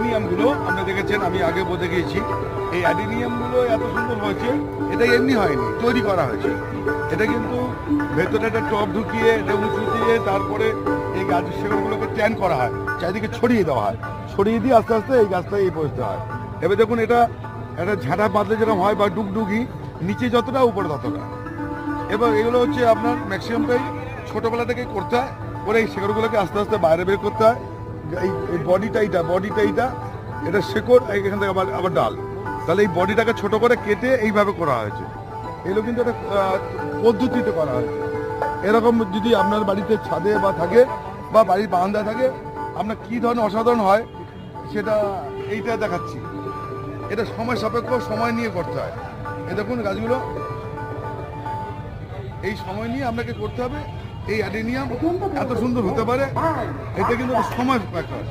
অ্যাডিনিয়ামগুলো আপনি দেখেছেন, আমি আগে বলে গিয়েছি, এই অ্যাডিনিয়ামগুলো এত সুন্দর হয়েছে, এটা এমনি হয়নি, তৈরি করা হয়েছে। এটা কিন্তু ভেতরে একটা টপ ঢুকিয়ে, এটা উঁচু দিয়ে তারপরে এই গাছ সেগুলোকে ট্যান করা হয়, চারিদিকে ছড়িয়ে দেওয়া হয়। ছড়িয়ে দিয়ে আস্তে আস্তে এই গাছটা এই পৌঁছতে হয়। এবার দেখুন এটা একটা ঝাঁটা বাঁধলে যেরকম হয় বা ডুগডুগি, নিচে যতটা, উপরে ততটা। এবার এগুলো হচ্ছে আপনার ম্যাক্সিমামটাই ছোটোবেলা থেকেই করতে হয়, করে এই শেকড়গুলোকে আস্তে আস্তে বাইরে বের করতে হয়। এই বডিটা এইটা বডিটা এইটা, এটা শেকড় এখান থেকে আবার আবার ডাল। তাহলে এই বডিটাকে ছোট করে কেটে এইভাবে করা হয়েছে। এগুলো কিন্তু একটা পদ্ধতিতে করা হয়েছে। এরকম যদি আপনার বাড়িতে ছাদে বা থাকে, বা বাড়ির বারান্দায় থাকে, আপনার কী ধরনের অসাধারণ হয়, সেটা এইটা দেখাচ্ছি। এটা সময় সাপেক্ষ, সময় নিয়ে করতে হয়। এ দেখুন গাছগুলো। এই সময় নিয়ে আপনাকে করতে হবে এই অ্যাডিনিয়াম এত সুন্দর হতে পারে এটা কিন্তু সময় ব্যাপার